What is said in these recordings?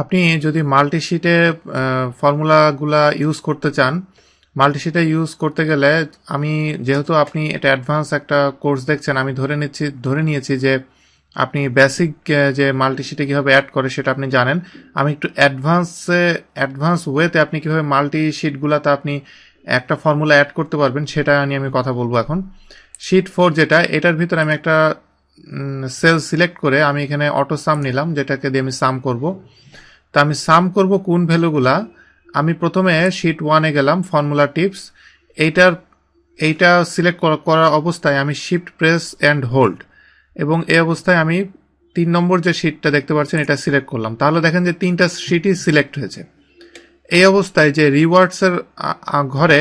আপনি যদি মাল্টিশিটে ফর্মুলাগুলা ইউজ করতে চান, মাল্টিশিটে ইউজ করতে গেলে আমি, যেহেতু আপনি এটা অ্যাডভান্স একটা কোর্স দেখছেন, আমি ধরে নিচ্ছি, ধরে নিয়েছি যে আপনি বেসিক যে মাল্টিশিটে কীভাবে অ্যাড করে সেটা আপনি জানেন। আমি একটু অ্যাডভান্সে, অ্যাডভান্স ওয়েতে আপনি কীভাবে মাল্টি শিটগুলোতে আপনি একটা ফর্মুলা অ্যাড করতে পারবেন, সেটা নিয়ে আমি কথা বলব এখন। শিট ফোর যেটা, এটার ভিতরে আমি একটা সেল সিলেক্ট করে আমি এখানে অটো সাম নিলাম, যেটাকে দিয়ে আমি সাম করব। তা আমি সাম করব কোন ভ্যালুগুলা আমি প্রথমে শিট ওয়ানে গেলাম ফর্মুলা টিপস এইটার, এইটা সিলেক্ট করার অবস্থায় আমি শিফট প্রেস অ্যান্ড হোল্ড এবং এই অবস্থায় আমি তিন নম্বর যে শিটটা দেখতে পাচ্ছেন, এটা সিলেক্ট করলাম। তাহলে দেখেন যে তিনটা শিটই সিলেক্ট হয়েছে। এই অবস্থায় যে রিওয়ার্ডসের ঘরে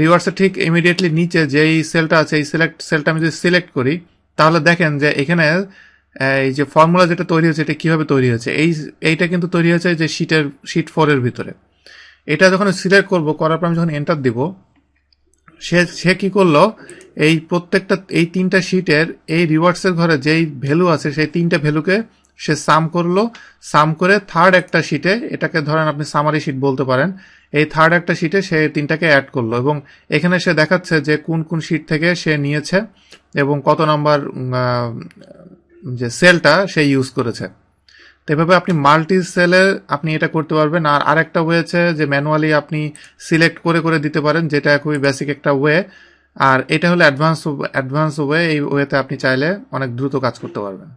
রিওয়ার্ডসের ঠিক ইমিডিয়েটলি নিচে যেই সেলটা আছে, এই সিলেক্ট সেলটা আমি যদি সিলেক্ট করি তাহলে দেখেন যে এখানে এই যে ফর্মুলা যেটা তৈরি হয়েছে, এটা কীভাবে তৈরি হয়েছে? এই, এইটা কিন্তু তৈরি হয়েছে যে শিটের শিট ফোরের ভিতরে। এটা যখন সিলেক্ট করব, করার পর আমি যখন এন্টার দিব সে সে কী করল? এই প্রত্যেকটা, এই তিনটা শিটের এই রিওয়ার্ডসের ঘরে যেই ভ্যালু আছে, সেই তিনটা ভ্যালুকে সে সাম করল। সাম করে থার্ড একটা শিটে এটাকে ধরেন আপনি সামারি শিট বলতে পারেন, এই থার্ড একটা শিটে সে তিনটাকে অ্যাড করল এবং এখানে সে দেখাচ্ছে যে কোন কোন শিট থেকে সে নিয়েছে এবং কত নাম্বার যে সেলটা সে ইউজ করেছে। তো এভাবে আপনি মাল্টি সেলে আপনি এটা করতে পারবেন। আর আরেকটা ওয়ে আছে যে ম্যানুয়ালি আপনি সিলেক্ট করে করে দিতে পারেন, যেটা খুবই বেসিক একটা ওয়ে আর এটা হলো অ্যাডভান্স অ্যাডভান্স ওয়ে এই ওয়েতে আপনি চাইলে অনেক দ্রুত কাজ করতে পারবেন।